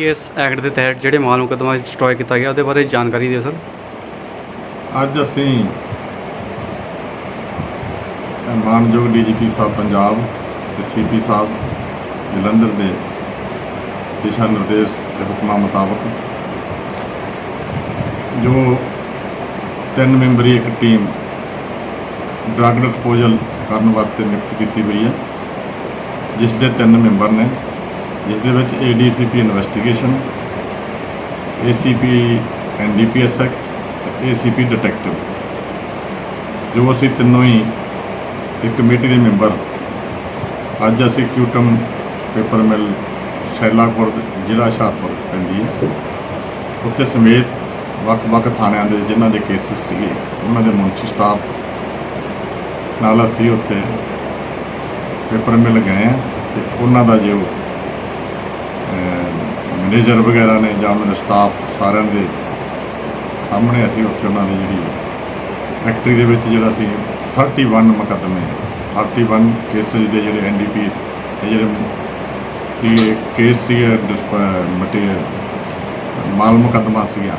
NDPS act ਦੇ ਤਹਿਤ ਜਿਹੜੇ ਮਾਲ ਮੁਕੱਦਮਾ ਡਿਸਟਰੋਏ ਕੀਤਾ ਗਿਆ, ਉਹਦੇ ਬਾਰੇ ਜਾਣਕਾਰੀ ਦਿਓ ਸਰ। ਅੱਜ ਅਸੀਂ ਮਾਨਯੋਗ ਡੀਜੀਪੀ ਸਾਹਿਬ ਪੰਜਾਬ ਤੇ ਸੀਪੀ ਸਾਹਿਬ ਜਲੰਧਰ ਦੇ ਦਿਸ਼ਾ ਨਿਰਦੇਸ਼ ਦੇ ਹੁਕਮਾਂ ਮੁਤਾਬਕ ਜੋ ਤਿੰਨ ਮੈਂਬਰੀ ਇੱਕ ਟੀਮ ਡਰੱਗ ਡਿਸਪੋਜ਼ਲ ਕਰਨ ਵਾਸਤੇ ਨਿਯੁਕਤ ਕੀਤੀ ਹੋਈ ਹੈ, ਜਿਸ ਦੇ ਤਿੰਨ ਮੈਂਬਰ ਨੇ ਜਿਸ ਦੇ ਵਿੱਚ ADCP investigation ACP NDPS act ACP detective ਜੋ ਅਸੀਂ ਤਿੰਨੋਂ ਹੀ ਇੱਕ ਕਮੇਟੀ ਦੇ ਮੈਂਬਰ, ਅੱਜ ਅਸੀਂ ਕਿਊਟਮ ਪੇਪਰ ਮਿਲ ਸ਼ੈਲਾਪੁਰ, ਜ਼ਿਲ੍ਹਾ ਹੁਸ਼ਿਆਰਪੁਰ ਪੈਂਦੀ ਹੈ। ਉੱਥੇ ਸਮੇਤ ਵੱਖ-ਵੱਖ ਥਾਣਿਆਂ ਦੇ ਜਿਨ੍ਹਾਂ ਦੇ ਕੇਸਿਸ ਸੀਗੇ, ਉਹਨਾਂ ਦੇ ਮੁਨਸ਼ੀ ਸਟਾਫ ਨਾਲ ਅਸੀਂ ਉੱਥੇ ਪੇਪਰ ਮਿਲ ਗਏ ਆ ਤੇ ਉਹਨਾਂ ਦਾ ਜੋ ਮੈਨੇਜਰ ਵਗੈਰਾ ਨੇ ਜਾਂ ਉਹਨਾਂ ਦਾ ਸਟਾਫ ਸਾਰਿਆਂ ਦੇ ਸਾਹਮਣੇ ਅਸੀਂ ਉੱਥੇ ਉਹਨਾਂ ਦੀ ਜਿਹੜੀ ਫੈਕਟਰੀ ਦੇ ਵਿੱਚ ਜਿਹੜਾ ਸੀ 31 ਮੁਕੱਦਮੇ 31 ਕੇਸਿਸ ਦੇ ਜਿਹੜੇ ਐਨਡੀਪੀ ਦੇ ਜਿਹੜੇ ਕਿ ਕੇਸ ਸੀ ਮਟੀਰੀਅਲ ਮਾਲ ਮੁਕੱਦਮਾ ਸੀਗਾ।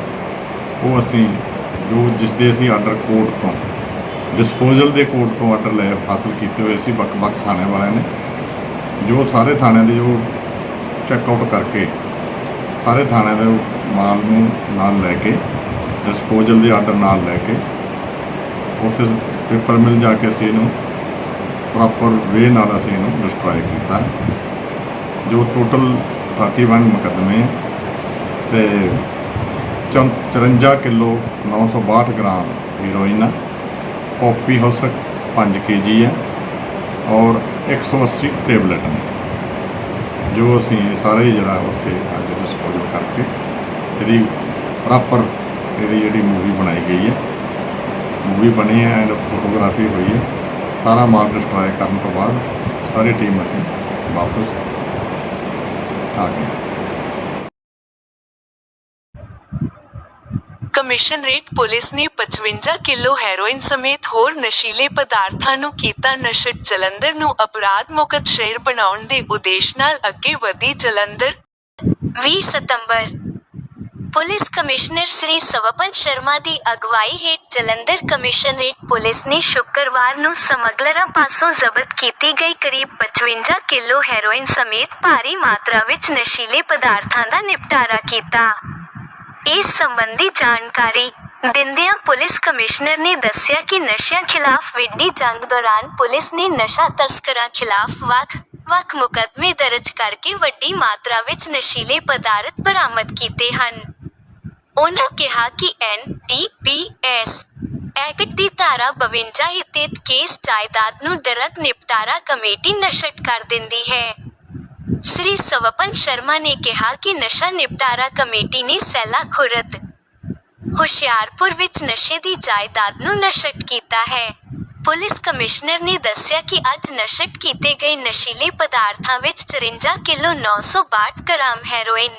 ਉਹ ਅਸੀਂ ਜੋ ਜਿਸ ਦੇ ਅਸੀਂ ਆਰਡਰ ਕੋਰਟ ਤੋਂ ਡਿਸਪੋਜ਼ਲ ਦੇ ਕੋਰਟ ਤੋਂ ਆਰਡਰ ਲੈ ਹਾਸਲ ਕੀਤੇ ਹੋਏ ਸੀ, ਵੱਖ-ਵੱਖ ਥਾਣੇ ਵਾਲਿਆਂ ਨੇ। ਜੋ ਸਾਰੇ ਥਾਣਿਆਂ ਦੇ ਜੋ ਚੈੱਕ ਆਊਟ ਕਰਕੇ ਸਾਰੇ ਥਾਣੇ ਦੇ ਮਾਲ ਨੂੰ ਨਾਲ ਲੈ ਕੇ ਡਿਸਪੋਜ਼ਲ ਦੇ ਆਰਡਰ ਨਾਲ ਲੈ ਕੇ, ਉੱਥੇ ਪੇਪਰ ਮਿਲ ਜਾ ਕੇ ਅਸੀਂ ਇਹਨੂੰ ਪ੍ਰੋਪਰ ਵੇ ਨਾਲ ਅਸੀਂ ਇਹਨੂੰ ਡਿਸਟਰਾਈ ਕੀਤਾ। ਜੋ ਟੋਟਲ 31 ਮੁਕੱਦਮੇ ਹੈ ਤੇ ਚੌਂ- 54 kilo 962 gram heroin poppy husk 5 KG ਹੈ ਔਰ 180 ਟੇਬਲੇਟ ਨੇ। ਜੋ ਅਸੀਂ ਸਾਰੇ ਹੀ ਜਿਹੜਾ ਉੱਥੇ ਅੱਜ ਡਿਸਪੋਜ਼ਲ ਕਰਕੇ ਇਹਦੀ ਪ੍ਰੋਪਰ ਇਹਦੀ ਜਿਹੜੀ ਮੂਵੀ ਬਣਾਈ ਗਈ ਹੈ। ਮੂਵੀ ਬਣੀ ਹੈ ਐਂਡ ਫੋਟੋਗ੍ਰਾਫੀ ਹੋਈ ਹੈ। ਸਾਰਾ ਮਾਲ ਡਿਸਟਰਾਏ ਕਰਨ ਤੋਂ ਬਾਅਦ ਸਾਰੀ ਟੀਮ ਅਸੀਂ ਵਾਪਸ ਆ ਗਏ। ਕਮਿਸ਼ਨਰੇਟ ਪੁਲਿਸ ਨੇ 55 ਕਿਲੋ ਹੈਰੋਇਨ ਸਮੇਤ ਹੋਰ ਨਸ਼ੀਲੇ ਪਦਾਰਥਾਂ ਨੂੰ ਕੀਤਾ ਨਸ਼ਟ ਜਲੰਧਰ ਨੂੰ ਅਪਰਾਧ ਮੁਕਤ ਸ਼ਹਿਰ ਬਣਾਉਣ ਦੇ ਉਦੇਸ਼ ਨਾਲ ਅੱਗੇ ਵਧੀ ਜਲੰਧਰ। 20 ਸਤੰਬਰ, ਪੁਲਿਸ ਕਮਿਸ਼ਨਰ ਸ੍ਰੀ ਸਵਪਨ ਸ਼ਰਮਾ ਦੀ ਅਗਵਾਈ ਹੇਠ ਜਲੰਧਰ ਕਮਿਸ਼ਨਰੇਟ ਪੁਲਿਸ ਨੇ ਸ਼ੁੱਕਰਵਾਰ ਨੂੰ ਸਮਗਲਰਾਂ ਪਾਸੋਂ ਜ਼ਬਤ ਕੀਤੀ ਗਈ ਕਰੀਬ 55 ਕਿਲੋ ਹੈਰੋਇਨ ਸਮੇਤ ਭਾਰੀ ਮਾਤਰਾ ਵਿੱਚ ਨਸ਼ੀਲੇ ਪਦਾਰਥਾਂ ਦਾ ਨਿਪਟਾਰਾ ਕੀਤਾ। ਇਸ ਸੰਬੰਧੀ ਜਾਣਕਾਰੀ ਦਿੰਦਿਆਂ ਪੁਲਿਸ ਕਮਿਸ਼ਨਰ ਨੇ ਦੱਸਿਆ ਕਿ ਨਸ਼ਿਆਂ ਖਿਲਾਫ ਵਿੱਢੀ ਜੰਗ ਦੌਰਾਨ ਪੁਲਿਸ ਨੇ ਨਸ਼ਾ ਤਸਕਰਾਂ ਖਿਲਾਫ ਵੱਖ ਵੱਖ ਮੁਕੱਦਮੇ ਦਰਜ ਕਰਕੇ ਵੱਡੀ ਮਾਤਰਾ ਵਿੱਚ ਨਸ਼ੀਲੇ ਪਦਾਰਥ ਬਰਾਮਦ ਕੀਤੇ ਹਨ। ਉਨ੍ਹਾਂ ਕਿਹਾ ਕਿ N D P S act ਦੀ ਧਾਰਾ 52 ਤਹਿਤ ਕੇਸ ਜਾਇਦਾਦ ਨੂੰ ਡਰਗ ਨਿਪਟਾਰਾ ਕਮੇਟੀ ਨਸ਼ਟ ਕਰ ਦਿੰਦੀ ਹੈ। ਸ੍ਰੀ ਸਵਪਨ ਸ਼ਰਮਾ ਨੇ ਕਿਹਾ ਕਿ ਨਸ਼ਾ ਨਿਪਟਾਰਾ ਕਮੇਟੀ ਨੇ ਸੈਲਾ ਖੁਰਦ ਹੁਸ਼ਿਆਰਪੁਰ ਵਿੱਚ ਨਸ਼ੇ ਦੀ ਜਾਇਦਾਦ ਨੂੰ ਨਸ਼ਟ ਕੀਤਾ ਹੈ ਪੁਲਿਸ ਕਮਿਸ਼ਨਰ ਨੇ ਦੱਸਿਆ ਕਿ ਅੱਜ ਨਸ਼ਟ ਕੀਤੇ ਗਏ ਨਸ਼ੀਲੇ ਪਦਾਰਥਾਂ ਵਿੱਚ 54 ਕਿਲੋ 962 ਗ੍ਰਾਮ ਹੈਰੋਇਨ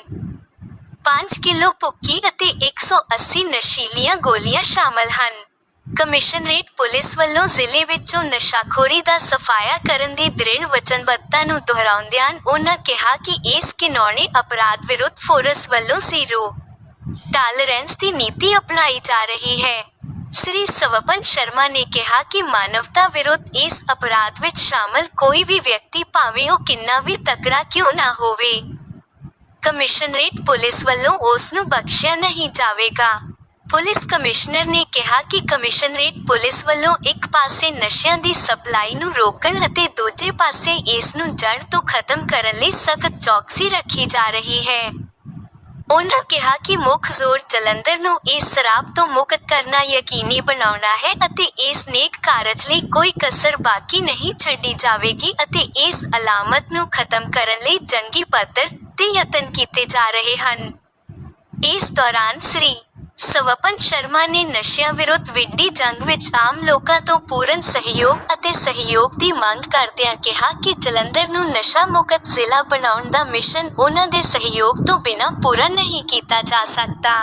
5 ਕਿਲੋ ਭੁੱਕੀ ਅਤੇ 180 ਨਸ਼ੀਲੀਆਂ ਗੋਲੀਆਂ ਸ਼ਾਮਲ ਹਨ ਕਮਿਸ਼ਨਰੇਟ ਪੁਲਿਸ ਵੱਲੋਂ ਜ਼ਿਲ੍ਹੇ ਵਿੱਚੋਂ ਨਸ਼ਾਖੋਰੀ ਦਾ ਸਫਾਇਆ ਕਰਨ ਦੀ ਦ੍ਰਿੜ ਵਚਨਬੱਧਤਾ ਨੂੰ ਦੁਹਰਾਉਂਦਿਆਂ ਉਨ੍ਹਾਂ ਕਿਹਾ ਕਿ ਇਸ ਘਿਨੌਣੇ ਅਪਰਾਧ ਵਿਰੁੱਧ ਫੋਰਸ ਵੱਲੋਂ ਜ਼ੀਰੋ। ਟਾਲਰੈਂਸ ਦੀ ਨੀਤੀ ਅਪਣਾਈ ਜਾ ਰਹੀ ਹੈ। ਸ੍ਰੀ ਸਵਪਨ ਸ਼ਰਮਾ ਨੇ ਕਿਹਾ ਕਿ ਮਾਨਵਤਾ ਵਿਰੁੱਧ ਇਸ ਅਪਰਾਧ ਵਿੱਚ ਸ਼ਾਮਲ ਕੋਈ ਵੀ ਵਿਅਕਤੀ ਭਾਵੇਂ ਉਹ ਕਿੰਨਾ ਵੀ ਤਕੜਾ ਕਿਉਂ ਨਾ ਹੋਵੇ। ਕਮਿਸ਼ਨਰੇਟ ਪੁਲਿਸ ਵੱਲੋਂ ਉਸ ਨੂੰ ਬਖਸ਼ਿਆ ਨਹੀਂ ਜਾਵੇਗਾ। ਪੁਲਿਸ ਕਮਿਸ਼ਨਰ ਨੇ ਕਿਹਾ ਕਿ ਕਮਿਸ਼ਨਰੇਟ ਪੁਲਿਸ ਵੱਲੋਂ ਇੱਕ ਪਾਸੇ ਨਸ਼ਿਆਂ ਦੀ ਸਪਲਾਈ ਨੂੰ ਰੋਕਣ ਅਤੇ ਦੂਜੇ ਪਾਸੇ ਇਸ ਨੂੰ ਜੜ ਤੋਂ ਖਤਮ ਕਰਨ ਲਈ ਸਖਤ ਚੌਕਸੀ ਰੱਖੀ ਜਾ ਰਹੀ ਹੈ। ਉਨ੍ਹਾਂ ਕਿਹਾ ਕਿ ਮੁੱਖ ਜ਼ੋਰ ਜਲੰਧਰ ਨੂੰ ਇਸ ਸ਼ਰਾਬ ਤੋਂ ਮੁਕਤ ਕਰਨਾ ਯਕੀਨੀ ਬਣਾਉਣਾ ਹੈ ਅਤੇ ਇਸ ਨੇਕ ਕਾਰਜ ਲਈ ਕੋਈ ਕਸਰ ਬਾਕੀ ਨਹੀਂ ਛੱਡੀ ਜਾਵੇਗੀ ਅਤੇ ਇਸ ਅਲਾਮਤ ਨੂੰ ਖਤਮ ਕਰਨ ਲਈ ਜੰਗੀ ਪੱਧਰ ਤੇ ਯਤਨ ਕੀਤੇ ਜਾ ਰਹੇ ਹਨ। ਇਸ ਦੌਰਾਨ ਸ੍ਰੀ ਸਵਪਨ ਸ਼ਰਮਾ ਨੇ ਨਸ਼ਿਆਂ ਵਿਰੁੱਧ ਵਿੱਢੀ ਜੰਗ ਵਿੱਚ ਆਮ ਲੋਕਾਂ ਤੋਂ ਪੂਰਨ ਸਹਿਯੋਗ ਅਤੇ ਸਹਿਯੋਗ ਦੀ ਮੰਗ ਕਰਦਿਆਂ ਕਿਹਾ ਕਿ ਜਲੰਧਰ ਨੂੰ ਨਸ਼ਾ ਮੁਕਤ ਜ਼ਿਲ੍ਹਾ ਬਣਾਉਣ ਦਾ ਮਿਸ਼ਨ ਉਹਨਾਂ ਦੇ ਸਹਿਯੋਗ ਤੋਂ ਬਿਨਾਂ ਪੂਰਾ ਨਹੀਂ ਕੀਤਾ ਜਾ ਸਕਦਾ।